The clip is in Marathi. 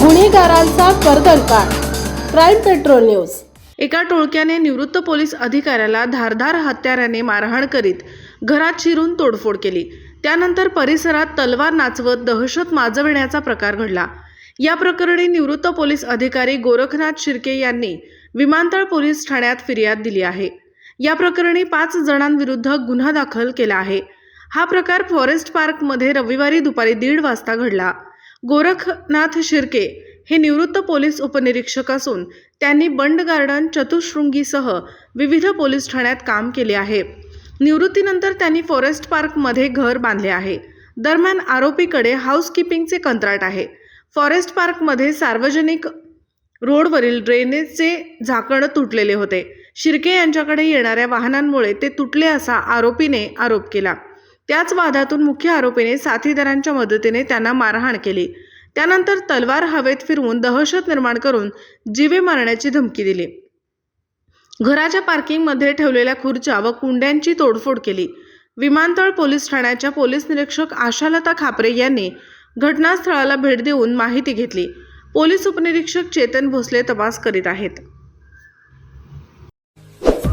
गुन्हेगारांचा कर्दनकाळ क्राईम पेट्रोल न्यूज. एका टोळक्याने निवृत्त पोलीस अधिकाऱ्याला धारधार हत्याराने मारहाण करीत घरात शिरून तोडफोड केली. त्यानंतर परिसरात तलवार नाचवत दहशत माजविण्याचा प्रकार घडला. या प्रकरणी निवृत्त पोलीस अधिकारी गोरखनाथ शिर्के यांनी विमानतळ पोलीस ठाण्यात फिर्याद दिली आहे. या प्रकरणी पाच जणांविरुद्ध गुन्हा दाखल केला आहे. हा प्रकार फॉरेस्ट पार्कमध्ये रविवारी दुपारी दीड वाजता घडला. गोरखनाथ शिर्के हे निवृत्त पोलीस उपनिरीक्षक असून त्यांनी बंड गार्डन चतुशृंगीसह विविध पोलीस ठाण्यात काम केले आहे. निवृत्तीनंतर त्यांनी फॉरेस्ट पार्कमध्ये घर बांधले आहे. दरम्यान आरोपीकडे हाऊसकीपिंगचे कंत्राट आहे. फॉरेस्ट पार्कमध्ये सार्वजनिक रोडवरील ड्रेनेजचे झाकण तुटलेले होते. शिर्के यांच्याकडे येणाऱ्या वाहनांमुळे ते तुटले असा आरोपीने आरोप केला. त्याच वादातून मुख्य आरोपीने साथीदारांच्या मदतीने त्यांना मारहाण केली. त्यानंतर तलवार हवेत फिरवून दहशत निर्माण करून जीवे मारण्याची धमकी दिली. घराच्या पार्किंगमध्ये ठेवलेल्या खुर्च्या व कुंड्यांची तोडफोड केली. विमानतळ पोलीस ठाण्याच्या पोलीस निरीक्षक आशालता खापरे यांनी घटनास्थळाला भेट देऊन माहिती घेतली. पोलीस उपनिरीक्षक चेतन भोसले तपास करीत आहेत.